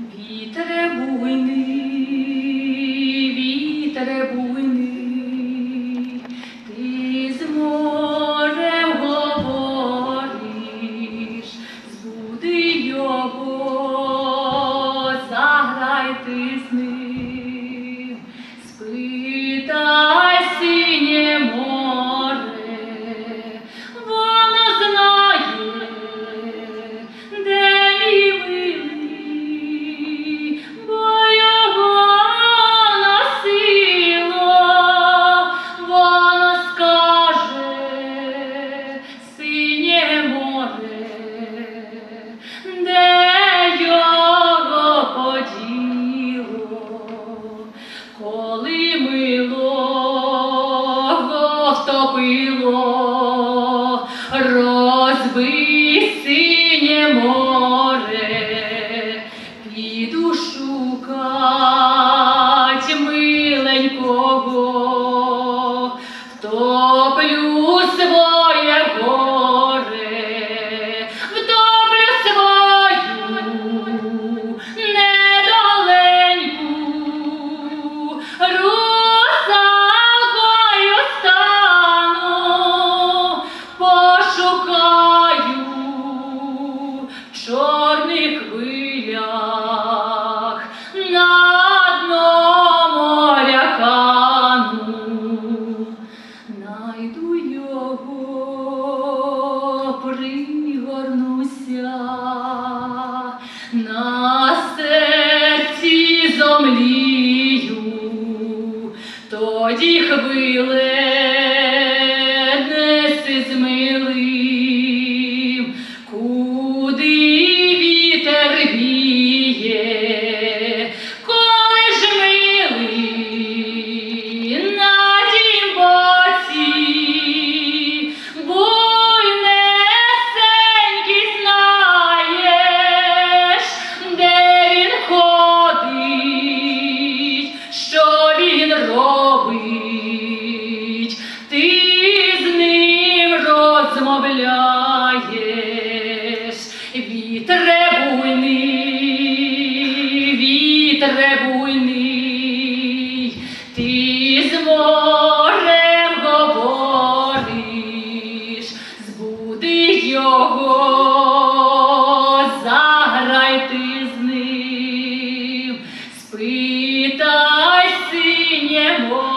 Вітре буйний, вітре буйний, втопило, розбий синє море, піду шукать миленького, втоплю своє чорних хвилях на дно моря. Найду його, пригорнуся, на серці зомлію, тоді хвиле неси з милим, требуйний, ти з морем говориш, збуди його, заграй ти з ним, спитай синє море.